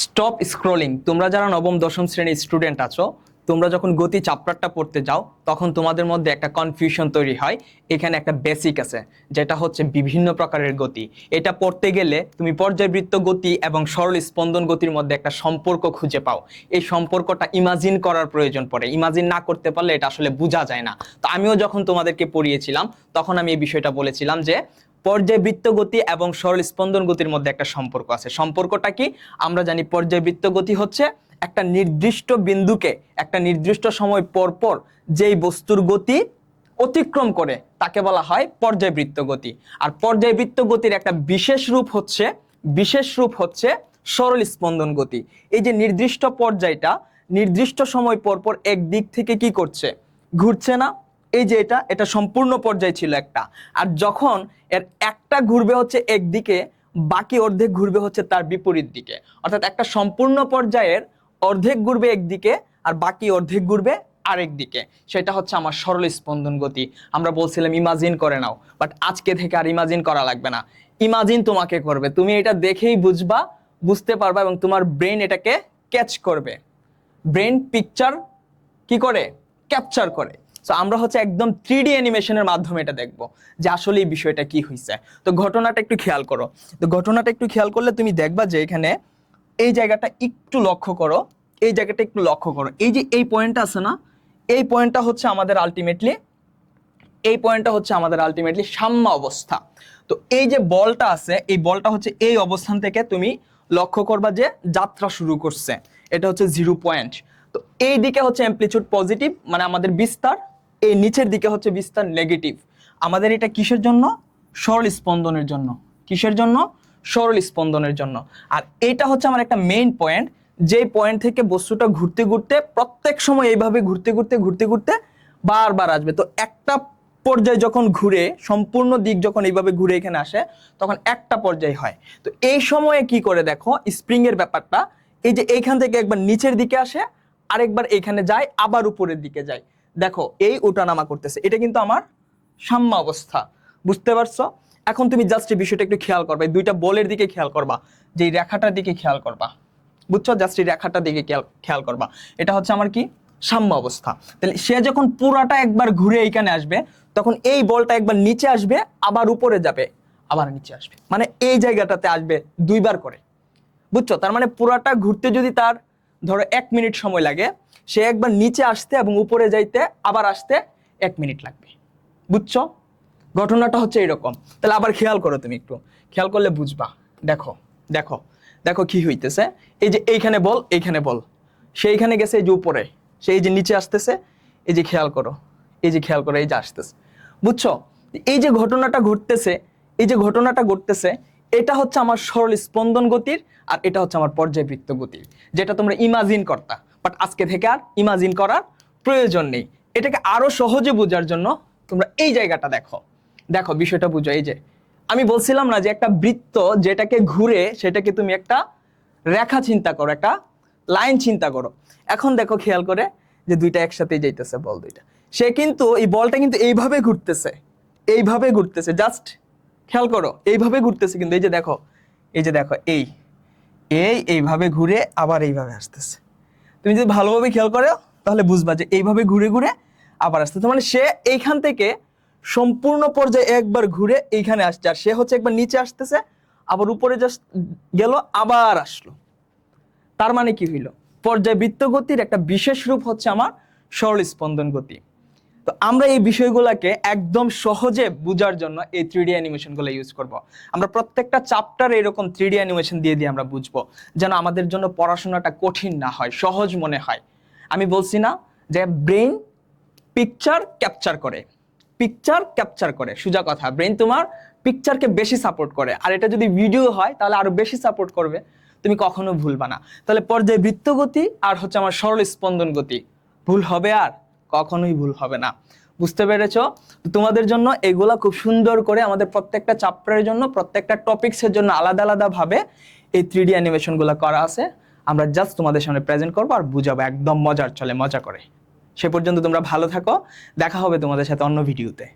Stop scrolling তোমরা যারা নবম, দশম শ্রেণির স্টুডেন্ট আছো, তোমরা যখন গতি চ্যাপ্টারটা পড়তে যাও, তখন তোমাদের মধ্যে একটা কনফিউশন তৈরি হয়। এখানে একটা বেসিক আছে, যেটা হচ্ছে বিভিন্ন প্রকারের গতি। এটা পড়তে গেলে তুমি পর্যায়বৃত্ত গতি এবং সরল স্পন্দন গতির মধ্যে একটা সম্পর্ক খুঁজে পাও। এই সম্পর্কটা ইমাজিন করার প্রয়োজন পড়ে। ইমাজিন না করতে পারলে এটা আসলে বোঝা যায় না। তো আমিও যখন তোমাদেরকে পড়িয়েছিলাম, তখন আমি এই বিষয়টা বলেছিলাম যে পর্যায়বৃত্ত গতি এবং সরল স্পন্দন গতির মধ্যে একটা সম্পর্ক আছে। সম্পর্কটা কি? আমরা জানি পর্যায়বৃত্ত গতি হচ্ছে একটা নির্দিষ্ট বিন্দুকে একটা নির্দিষ্ট সময় পর পর যেই বস্তুর গতি অতিক্রম করে, তাকে বলা হয় পর্যায়বৃত্ত গতি আর পর্যায়বৃত্ত গতির একটা বিশেষ রূপ হচ্ছে, বিশেষ রূপ হচ্ছে সরল স্পন্দন গতি এই যে নির্দিষ্ট পর্যায়টা, নির্দিষ্ট সময় পর পর এক দিক থেকে কি করছে? ঘুরছে না এই যে এটা এটা সম্পূর্ণ পর্যায় ছিল একটা। আর যখন এর একটা ঘুরবে হচ্ছে একদিকে, বাকি অর্ধেক ঘুরবে হচ্ছে তার বিপরীত দিকে। অর্থাৎ একটা সম্পূর্ণ পর্যায়ের অর্ধেক ঘুরবে একদিকে আর বাকি অর্ধেক ঘুরবে আরেক দিকে। সেটা হচ্ছে আমার সরল স্পন্দন গতি। আমরা বলছিলাম, ইমাজিন করে নাও। বাট আজকে থেকে আর ইমাজিন করা লাগবে না। ইমাজিন তোমাকে করবে। তুমি এটা দেখেই বুঝবা, বুঝতে পারবা এবং তোমার ব্রেন এটাকে ক্যাচ করবে। ব্রেন পিকচার কি করে? ক্যাপচার করে। সো আমরা হচ্ছে একদম থ্রি ডি অ্যানিমেশনের মাধ্যমে এটা দেখব যে আসলে এই বিষয়টা কি হয়েছে তো ঘটনাটা একটু খেয়াল করো। তো ঘটনাটা একটু খেয়াল করলে তুমি দেখবা যে এখানে এই জায়গাটা একটু লক্ষ্য করো, এই জায়গাটা একটু লক্ষ্য করো। এই যে এই পয়েন্টটা আছে না, এই পয়েন্টটা হচ্ছে আমাদের আলটিমেটলি এই পয়েন্টটা হচ্ছে আমাদের আলটিমেটলি সাম্য অবস্থা। তো এই যে বলটা আছে, এই বলটা হচ্ছে এই অবস্থান থেকে তুমি লক্ষ্য করবা যে যাত্রা শুরু করছে। এটা হচ্ছে জিরো পয়েন্ট তো এই দিকে হচ্ছে অ্যাম্পলিচিউড পজিটিভ মানে আমাদের বিস্তার এই নিচের দিকে হচ্ছে বিস্তার নেগেটিভ আমাদের এটা কিসের জন্য? সরল স্পন্দনের জন্য। কিসের জন্য? সরল স্পন্দনের জন্য। আর এটা হচ্ছে আমার একটা মেইন পয়েন্ট যেই পয়েন্ট থেকে বস্তুটা ঘুরতে ঘুরতে, প্রত্যেক সময় এইভাবে ঘুরতে ঘুরতে ঘুরতে ঘুরতে বারবার আসবে। তো একটা পর্যায়ে যখন ঘুরে, সম্পূর্ণ দিক যখন এইভাবে ঘুরে এখানে আসে, তখন একটা পর্যায় হয়। তো এই সময়ে কি করে দেখো স্প্রিং এর ব্যাপারটা, এই যে এইখান থেকে একবার নিচের দিকে আসে, আরেকবার এইখানে যায়, আবার উপরের দিকে যায়। দেখো, এই ওঠানামা করতেছে। এটা কিন্তু আমার সাম্য অবস্থা। বুঝতে পারছ? এখন তুমি জাস্ট এই বিষয়টা একটু খেয়াল করবা। দুইটা বলের দিকে খেয়াল করবা যে রেখাটার দিকে খেয়াল করবা। বুঝছ? জাস্ট এই রেখাটার দিকে খেয়াল করবা। এটা হচ্ছে আমার কি? সাম্য অবস্থা। তাহলে সে যখন পুরাটা একবার ঘুরে এইখানে আসবে, তখন এই বলটা একবার নিচে আসবে, আবার উপরে যাবে, আবার নিচে আসবে। মানে এই জায়গাটাতে আসবে দুইবার করে। বুঝছ? তার মানে পুরাটা ঘুরতে যদি তার ধরো এক মিনিট সময় লাগে। সে একবার নিচে আসতে এবং উপরে যাইতে আবার আসতে এক মিনিট লাগবে। বুঝছ? ঘটনাটা হচ্ছে এরকম। তাহলে আবার খেয়াল করো তুমি একটু। খেয়াল করলে বুঝবা। দেখো দেখো দেখো কি হইতেছে। এই যে এইখানে বল এইখানে বল। সেইখানে গেছে এই যে উপরে। সেই যে নিচে আসতেছে। এই যে খেয়াল করো। এই যে খেয়াল করো, এই যে আসতেছে। বুঝছ? এই যে ঘটনাটা ঘটতেছে, এই যে ঘটনাটা ঘটতেছে এটা হচ্ছে আমার সরল স্পন্দন গতির আর এটা হচ্ছে আমার পর্যায়বৃত্ত গতির, যেটা তোমরা ইমাজিন করতা। বাট আজকে থেকে আর ইমাজিন করার প্রয়োজন নেই। এটাকে আরও সহজে বোঝার জন্য তোমরা এই জায়গাটা দেখো। দেখো, বিষয়টা বুঝো, এই যে, আমি বলছিলাম না যে একটা বৃত্ত যেটাকে ঘুরে সেটাকে তুমি একটা রেখা চিন্তা করো, একটা লাইন চিন্তা করো। এখন দেখো, খেয়াল করে যে দুইটা একসাথেই যাইতেছে, বল দুইটা। সে কিন্তু এই বলটা কিন্তু এইভাবে ঘুরতেছে এইভাবে ঘুরতেছে জাস্ট খেয়াল করো, এইভাবে ঘুরতেছে কিন্তু, এই যে দেখো, এই যে দেখো, এই এই এইভাবে ঘুরে আবার এইভাবে আসতেছে। তুমি যদি ভালোভাবে খেয়াল করো, তাহলে বুঝবা যে এইভাবে ঘুরে ঘুরে আবার আসতেছে। মানে সে এইখান থেকে সম্পূর্ণ পর্যায়ে একবার ঘুরে এইখানে আসছে, আর সে হচ্ছে একবার নিচে আসতেছে, আবার উপরে জাস্ট গেল, আবার আসলো। তার মানে কি হইল? পর্যায়বৃত্ত গতির একটা বিশেষ রূপ হচ্ছে আমার সরল স্পন্দন গতি। তো আমরা এই বিষয়গুলোকে একদম সহজে বোঝার জন্য এই থ্রি ডি অ্যানিমেশনগুলো ইউজ করব। আমরা প্রত্যেকটা চ্যাপ্টার এরকম থ্রি ডি অ্যানিমেশন দিয়ে দিয়ে আমরা বুঝব, যেন আমাদের জন্য পড়াশোনাটা কঠিন না হয়, সহজ মনে হয়। আমি বলছি না যে ব্রেন পিকচার ক্যাপচার করে পিকচার ক্যাপচার করে, সোজা কথা ব্রেন তোমার পিকচারকে বেশি সাপোর্ট করে। আর এটা যদি ভিডিও হয়, তাহলে আরও বেশি সাপোর্ট করবে। তুমি কখনো ভুলবা না। তাহলে পর্যায়ে বৃত্ত গতি আর হচ্ছে আমার সরল স্পন্দন গতি। ভুল হবে আর? কখনোই ভুল হবে না। বুঝতে পেরেছ? তোমাদের জন্য এগুলা খুব সুন্দর করে আমাদের প্রত্যেকটা চ্যাপ্টারের জন্য, প্রত্যেকটা টপিক্সের জন্য আলাদা আলাদা ভাবে এই থ্রি ডি অ্যানিমেশনগুলো করা আছে। আমরা জাস্ট তোমাদের সামনে প্রেজেন্ট করব আর বুঝাবো একদম মজার চলে, মজা করে। সে পর্যন্ত তোমরা ভালো থাকো। দেখা হবে তোমাদের সাথে অন্য ভিডিওতে